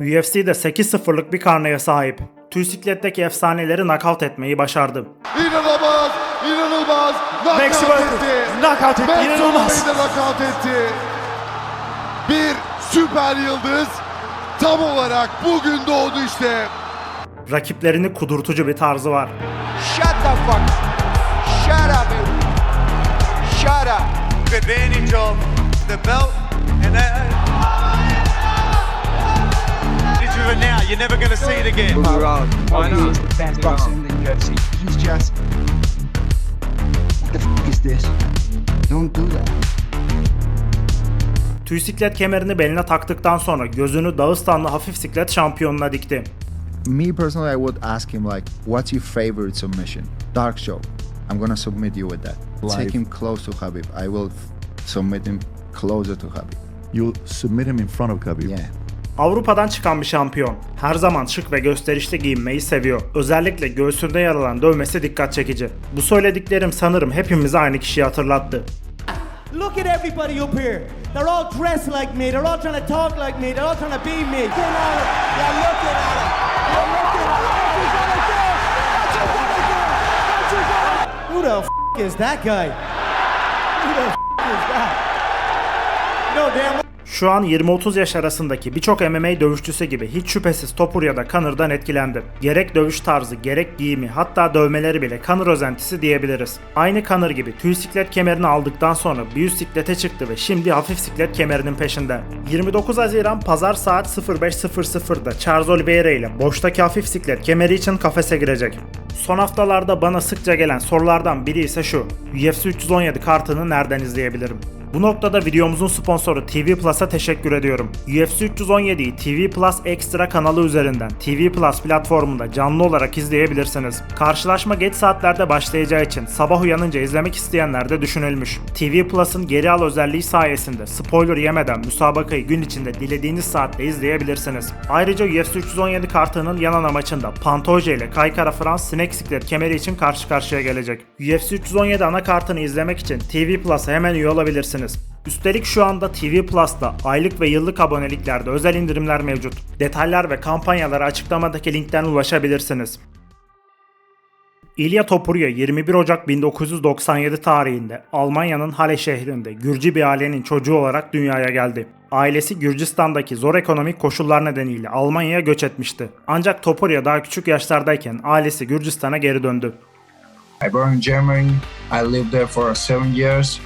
UFC'de 8-0'lık bir karneye sahip. Tüy sikletteki efsaneleri knockout etmeyi başardı. İnanılmaz, inanılmaz. Barker, etti. knockout etti, Max inanılmaz. Knockout etti. Bir süper yıldız tam olarak bugün doğdu işte. Rakiplerini kudurtucu bir tarzı var. Shut the fuck. Shut up. Shut up. advantage of the belt and that. İt now. You're never going to see it again. Why not? Best boxer in the UFC. He's just. What the f- is this? Don't do that. Tüy siklet kemerini beline taktıktan sonra gözünü Dağıstanlı hafif siklet şampiyonuna dikti. Me personally, I would ask him like, "What's your favorite submission?" Dark show. I'm gonna submit you with that. Take him close to Habib. I will submit him closer to Habib. You'll submit him in front of Khabib. Yeah. Avrupa'dan çıkan bir şampiyon. Her zaman şık ve gösterişli giyinmeyi seviyor. Özellikle göğsünde yer alan dövmesi dikkat çekici. Bu söylediklerim sanırım hepimize aynı kişiyi hatırlattı. Look at everybody up here. They're all dressed like me. They're all trying to talk like me. They're all trying to be me. Looking at it. You're looking at it. Gonna Who the f- is that guy? Who the f- is that? No damn. Şu an 20-30 yaş arasındaki birçok MMA dövüşçüsü gibi hiç şüphesiz Topuria da Connor'dan etkilendi. Gerek dövüş tarzı, gerek giyimi, hatta dövmeleri bile Conor özentisi diyebiliriz. Aynı Conor gibi tüy siklet kemerini aldıktan sonra bir siklete çıktı ve şimdi hafif siklet kemerinin peşinde. 29 Haziran Pazar saat 05.00'da Charles Oliveira ile boştaki hafif siklet kemeri için kafese girecek. Son haftalarda bana sıkça gelen sorulardan biri ise şu. UFC 317 kartını nereden izleyebilirim? Bu noktada videomuzun sponsoru TV Plus'a teşekkür ediyorum. UFC 317'yi TV Plus Extra kanalı üzerinden TV Plus platformunda canlı olarak izleyebilirsiniz. Karşılaşma geç saatlerde başlayacağı için sabah uyanınca izlemek isteyenler de düşünülmüş. TV Plus'ın geri al özelliği sayesinde spoiler yemeden müsabakayı gün içinde dilediğiniz saatte izleyebilirsiniz. Ayrıca UFC 317 kartının yan ana maçında Pantoja ile Kaykara Frans Sinek Siklet kemeri için karşı karşıya gelecek. UFC 317 ana kartını izlemek için TV Plus'a hemen üye olabilirsiniz. Üstelik şu anda TV Plus'ta aylık ve yıllık aboneliklerde özel indirimler mevcut. Detaylar ve kampanyalara açıklamadaki linkten ulaşabilirsiniz. İlya Topuria 21 Ocak 1997 tarihinde Almanya'nın Hale şehrinde Gürcü bir ailenin çocuğu olarak dünyaya geldi. Ailesi Gürcistan'daki zor ekonomik koşullar nedeniyle Almanya'ya göç etmişti. Ancak Topuria daha küçük yaşlardayken ailesi Gürcistan'a geri döndü. I born in Germany. I lived there for seven years,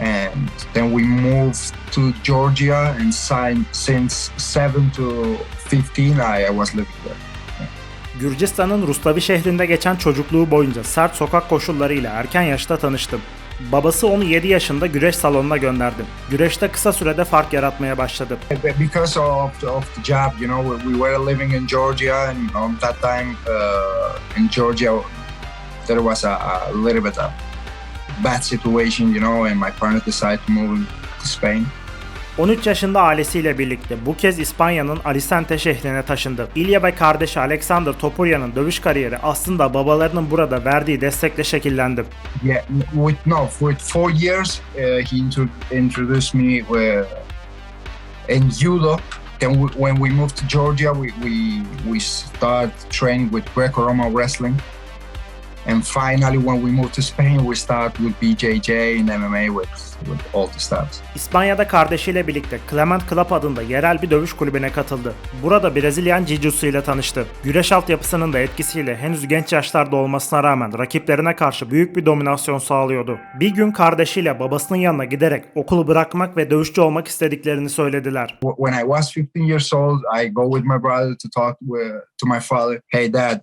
and then we moved to Georgia. And sin- since seven to fifteen, I, I was living there. Gürcistan'ın Rustavi şehrinde geçen çocukluğu boyunca sert sokak koşullarıyla erken yaşta tanıştım. Babası onu 7 yaşında güreş salonuna gönderdi. Güreşte kısa sürede fark yaratmaya başladı. Because of the, of the job, you know, we were living in Georgia, and on that time uh, in Georgia, there was a, a little bit of bad situation, you know, and my parents decided to move to Spain. 13 yaşında ailesiyle birlikte bu kez İspanya'nın Alicante şehrine taşındı. İlya ve kardeşi Alexander Topuria'nın dövüş kariyeri aslında babalarının burada verdiği destekle şekillendi. Yeah, with no, with four years, uh, he intro- introduced me uh, in judo. Then we, when we moved to Georgia, we we we started training with Greco-Roman wrestling. And finally, when we moved to Spain, we started with BJJ and MMA with with all the stuff. İspanya'da kardeşiyle birlikte Clement Club adında yerel bir dövüş kulübüne katıldı. Burada Brezilyan Jiu-Jitsu ile tanıştı. Güreş altyapısının da etkisiyle henüz genç yaşlarda olmasına rağmen rakiplerine karşı büyük bir dominasyon sağlıyordu. Bir gün kardeşiyle babasının yanına giderek okulu bırakmak ve dövüşçü olmak istediklerini söylediler. Wh- When I was 15 years old, I go with my brother to talk with, to my father. Hey, Dad,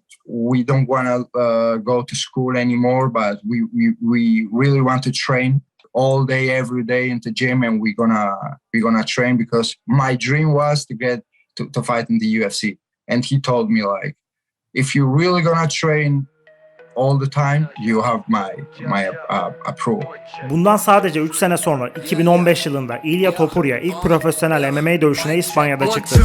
we don't want to uh, go to school anymore, but we, we we really want to train all day, every day in the gym, and we're gonna we're gonna train because my dream was to get to, to fight in the UFC. And he told me like, if you're really gonna train all the time, you have my my uh, approval. Bundan sadece 3 sene sonra 2015 yılında İlya Topuria ilk profesyonel MMA dövüşüne İspanya'da One, çıktı.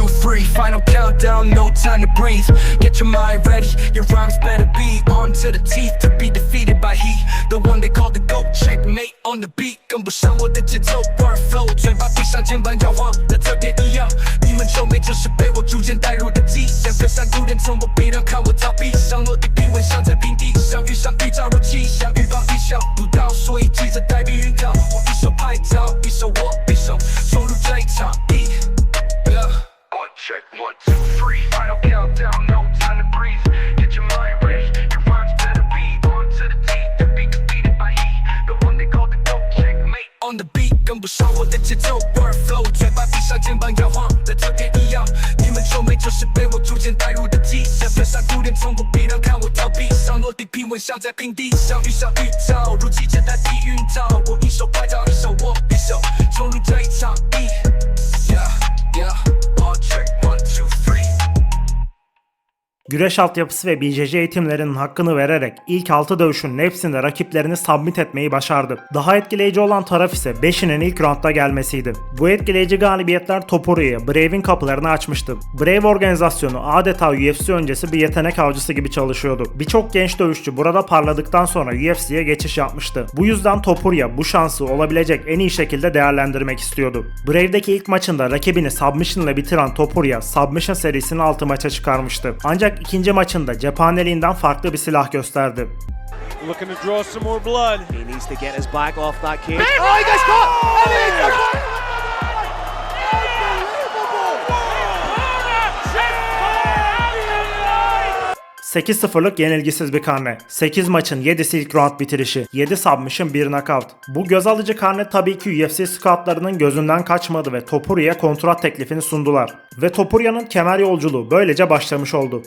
Final countdown, no time to breathe. Get your mind ready. Your rhymes better be on to the teeth to be defeated by he. The one they call the GOAT. Checkmate on the beat，跟不上我的节奏，word flow，嘴巴闭上，肩膀摇晃的特别一样。你们皱眉，就是被我逐渐带入的迹象。跟上古典，从不避让，看我逃避上落地平稳，像在平地上遇上预兆，如记者带避孕套。我一手拍照，一手握匕首， Güreş altyapısı ve BJJ eğitimlerinin hakkını vererek ilk 6 dövüşün hepsinde rakiplerini submit etmeyi başardı. Daha etkileyici olan taraf ise 5'inin ilk roundda gelmesiydi. Bu etkileyici galibiyetler Topuri'ye Brave'in kapılarını açmıştı. Brave organizasyonu adeta UFC öncesi bir yetenek avcısı gibi çalışıyordu. Birçok genç dövüşçü burada parladıktan sonra UFC'ye geçiş yapmıştı. Bu yüzden Topuria bu şansı olabilecek en iyi şekilde değerlendirmek istiyordu. Brave'deki ilk maçında rakibini submission ile bitiren Topuria submission serisini 6 maça çıkarmıştı. Ancak ikinci maçında cephaneliğinden farklı bir silah gösterdi. Looking to draw some more blood. He needs to get his back off that cage. Oh, he gets caught! And he gets 8-0'lık yenilgisiz bir karne. 8 maçın 7'si ilk round bitirişi. 7 submission 1 knockout. Bu göz alıcı karne tabii ki UFC scoutlarının gözünden kaçmadı ve Topuria'ya kontrat teklifini sundular. Ve Topuria'nın kemer yolculuğu böylece başlamış oldu.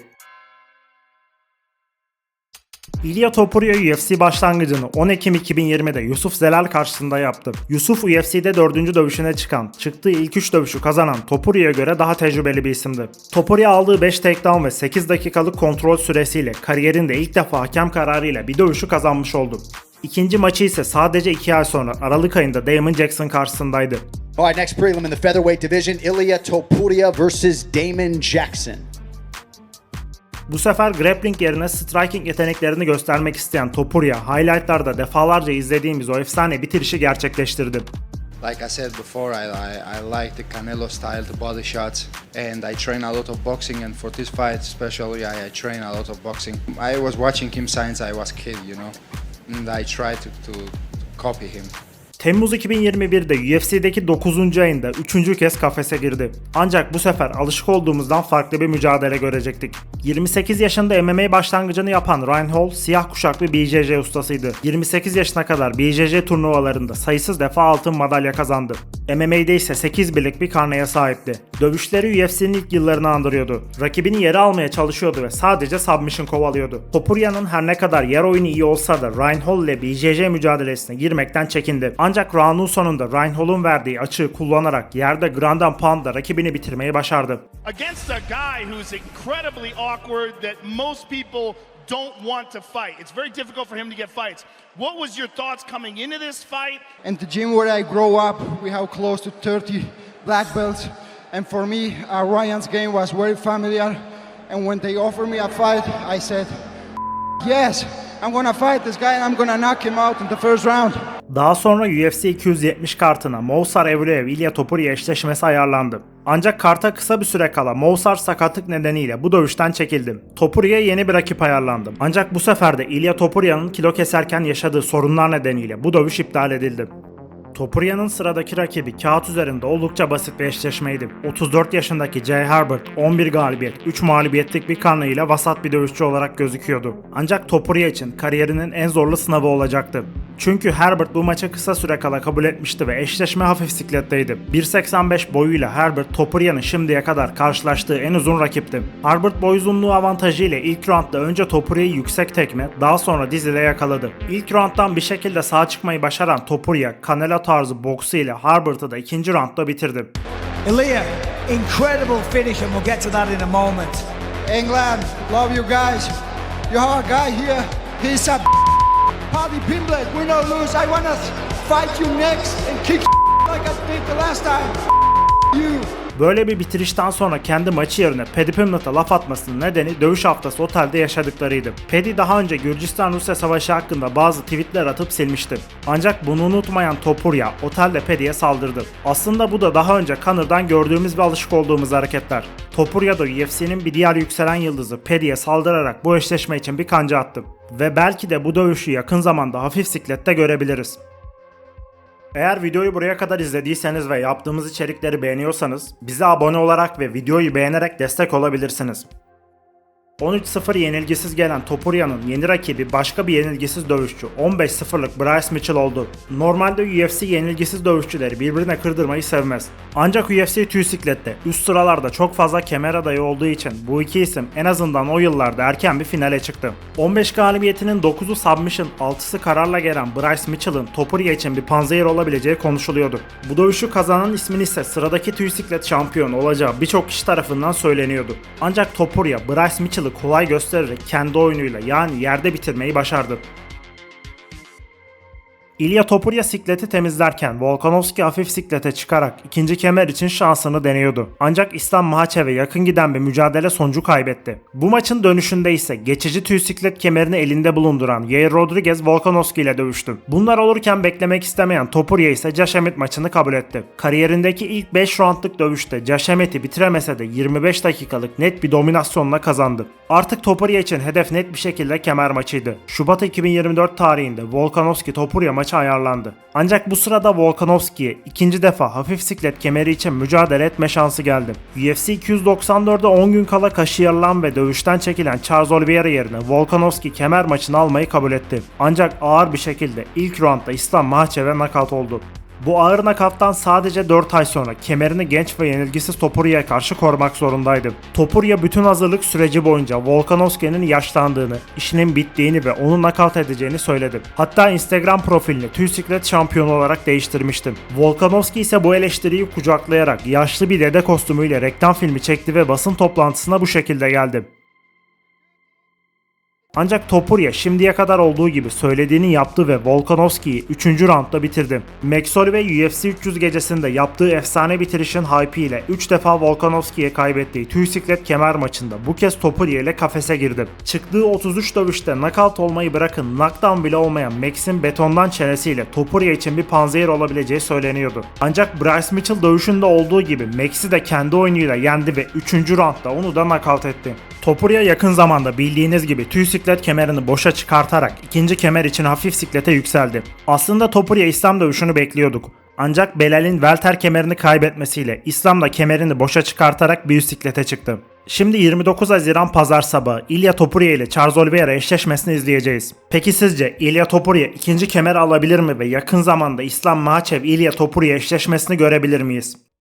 İlya Topuria UFC başlangıcını 10 Ekim 2020'de Yusuf Zelal karşısında yaptı. Yusuf UFC'de 4. dövüşüne çıkan, çıktığı ilk 3 dövüşü kazanan Topuria'ya göre daha tecrübeli bir isimdi. Topuria aldığı 5 takedown ve 8 dakikalık kontrol süresiyle kariyerinde ilk defa hakem kararıyla bir dövüşü kazanmış oldu. İkinci maçı ise sadece 2 ay sonra Aralık ayında Damon Jackson karşısındaydı. All right, next prelim in the featherweight division, Ilya Topuria versus Damon Jackson. Bu sefer grappling yerine striking yeteneklerini göstermek isteyen Topuria, highlightlarda defalarca izlediğimiz o efsane bitirişi gerçekleştirdi. Like I said before, I, I, I like the Canelo style, the body shots, and I train a lot of boxing. And for this fight, especially, I, I train a lot of boxing. I was watching him since I was kid, you know, and I to, to, to copy him. Temmuz 2021'de UFC'deki 9. ayında 3. kez kafese girdi. Ancak bu sefer alışık olduğumuzdan farklı bir mücadele görecektik. 28 yaşında MMA başlangıcını yapan Ryan Hall siyah kuşaklı BJJ ustasıydı. 28 yaşına kadar BJJ turnuvalarında sayısız defa altın madalya kazandı. MMA'de ise 8 birlik bir karneye sahipti. Dövüşleri UFC'nin ilk yıllarını andırıyordu. Rakibini yere almaya çalışıyordu ve sadece submission kovalıyordu. Topuria'nın her ne kadar yer oyunu iyi olsa da Ryan Hall ile BJJ mücadelesine girmekten çekindi. Ancak roundun sonunda Ryan Hall'un verdiği açığı kullanarak yerde ground and pound'la rakibini bitirmeyi başardı. against a guy who's incredibly awkward that most people don't want to fight. It's very difficult for him to get fights. What was your thoughts coming into this fight? In the gym where I grow up, we have close to 30 black belts. And for me, uh, Ryan's game was very familiar. And when they offered me a fight, I said, yes, I'm gonna fight this guy and I'm gonna knock him out in the first round. Daha sonra UFC 270 kartına Mousar Evloev İlya Topuria eşleşmesi ayarlandı. Ancak karta kısa bir süre kala Mousar sakatlık nedeniyle bu dövüşten çekildi. Topuria'ya yeni bir rakip ayarlandı. Ancak bu sefer de İlya Topuria'nın kilo keserken yaşadığı sorunlar nedeniyle bu dövüş iptal edildi. Topuria'nın sıradaki rakibi kağıt üzerinde oldukça basit bir eşleşmeydi. 34 yaşındaki Jay Herbert 11 galibiyet, 3 mağlubiyetlik bir karnıyla vasat bir dövüşçü olarak gözüküyordu. Ancak Topuria için kariyerinin en zorlu sınavı olacaktı. Çünkü Herbert bu maçı kısa süre kala kabul etmişti ve eşleşme hafif sikletteydi. 1.85 boyuyla Herbert Topuria'nın şimdiye kadar karşılaştığı en uzun rakipti. Herbert boy uzunluğu avantajı ile ilk roundda önce Topuria'yı yüksek tekme, daha sonra diz ile yakaladı. İlk rounddan bir şekilde sağ çıkmayı başaran Topuria, Canelo tarzı boksu ile Herbert'ı da ikinci roundda bitirdi. Ilya, incredible finish, and we'll get to that in a moment. England, love you guys. You have a guy here He's a Paddy Pimblett, win or lose. I wanna fight you next and kick like I did the last time. You. Böyle bir bitirişten sonra kendi maçı yerine Paddy Pimlett'a laf atmasının nedeni dövüş haftası otelde yaşadıklarıydı. Paddy daha önce Gürcistan-Rusya savaşı hakkında bazı tweetler atıp silmişti. Ancak bunu unutmayan Topuria otelde Paddy'ye saldırdı. Aslında bu da daha önce Connor'dan gördüğümüz ve alışık olduğumuz hareketler. Topuria da UFC'nin bir diğer yükselen yıldızı Paddy'ye saldırarak bu eşleşme için bir kanca attı. Ve belki de bu dövüşü yakın zamanda hafif siklette görebiliriz. Eğer videoyu buraya kadar izlediyseniz ve yaptığımız içerikleri beğeniyorsanız bize abone olarak ve videoyu beğenerek destek olabilirsiniz. 13-0 yenilgisiz gelen Topuria'nın yeni rakibi başka bir yenilgisiz dövüşçü 15-0'lık Bryce Mitchell oldu. Normalde UFC yenilgisiz dövüşçüleri birbirine kırdırmayı sevmez. Ancak UFC tüy siklette üst sıralarda çok fazla kemer adayı olduğu için bu iki isim en azından o yıllarda erken bir finale çıktı. 15 galibiyetinin 9'u submission, 6'sı kararla gelen Bryce Mitchell'ın Topuria için bir panzehir olabileceği konuşuluyordu. Bu dövüşü kazanan ismin ise sıradaki tüy siklet şampiyonu olacağı birçok kişi tarafından söyleniyordu. Ancak Topuria Bryce Mitchell'ı kolay göstererek kendi oyunuyla yani yerde bitirmeyi başardı. İlya Topuria sikleti temizlerken Volkanovski hafif siklete çıkarak ikinci kemer için şansını deniyordu. Ancak İslam Mahaçev'e yakın giden bir mücadele sonucu kaybetti. Bu maçın dönüşünde ise geçici tüy siklet kemerini elinde bulunduran Yair Rodriguez Volkanovski ile dövüştü. Bunlar olurken beklemek istemeyen Topuria ise Emmett maçını kabul etti. Kariyerindeki ilk 5 roundlık dövüşte Emmett'i bitiremese de 25 dakikalık net bir dominasyonla kazandı. Artık Topuria için hedef net bir şekilde kemer maçıydı. Şubat 2024 tarihinde Volkanovski Topuria maçı ayarlandı. Ancak bu sırada Volkanovski'ye ikinci defa hafif siklet kemeri için mücadele etme şansı geldi. UFC 294'de 10 gün kala kaşı yarılan ve dövüşten çekilen Charles Oliveira yerine Volkanovski kemer maçını almayı kabul etti. Ancak ağır bir şekilde ilk roundda İslam Mahçev'e nakavt oldu. Bu ağır nakavttan sadece 4 ay sonra kemerini genç ve yenilgisiz Topuria'ya karşı korumak zorundaydı. Topuria bütün hazırlık süreci boyunca Volkanovski'nin yaşlandığını, işinin bittiğini ve onu nakavt edeceğini söyledi. Hatta Instagram profilini tüy siklet şampiyonu olarak değiştirmişti. Volkanovski ise bu eleştiriyi kucaklayarak yaşlı bir dede kostümüyle reklam filmi çekti ve basın toplantısına bu şekilde geldi. Ancak Topuria şimdiye kadar olduğu gibi söylediğini yaptı ve Volkanovski'yi 3. roundda bitirdi. Max Holloway UFC 300 gecesinde yaptığı efsane bitirişin hype ile 3 defa Volkanovski'ye kaybettiği tüy siklet kemer maçında bu kez Topuria ile kafese girdi. Çıktığı 33 dövüşte knockout olmayı bırakın knockdown bile olmayan Max'in betondan çenesiyle Topuria için bir panzehir olabileceği söyleniyordu. Ancak Bryce Mitchell dövüşünde olduğu gibi Max'i de kendi oyunuyla yendi ve 3. roundda onu da knockout etti. Topuria yakın zamanda bildiğiniz gibi tüy siklet kemerini boşa çıkartarak ikinci kemer için hafif siklete yükseldi. Aslında Topuria İslam dövüşünü bekliyorduk. Ancak Belal'in welter kemerini kaybetmesiyle İslam da kemerini boşa çıkartarak bir siklete çıktı. Şimdi 29 Haziran Pazar sabahı İlya Topuria ile Charles Oliveira eşleşmesini izleyeceğiz. Peki sizce İlya Topuria ikinci kemer alabilir mi ve yakın zamanda İslam Makhachev İlya Topuria eşleşmesini görebilir miyiz?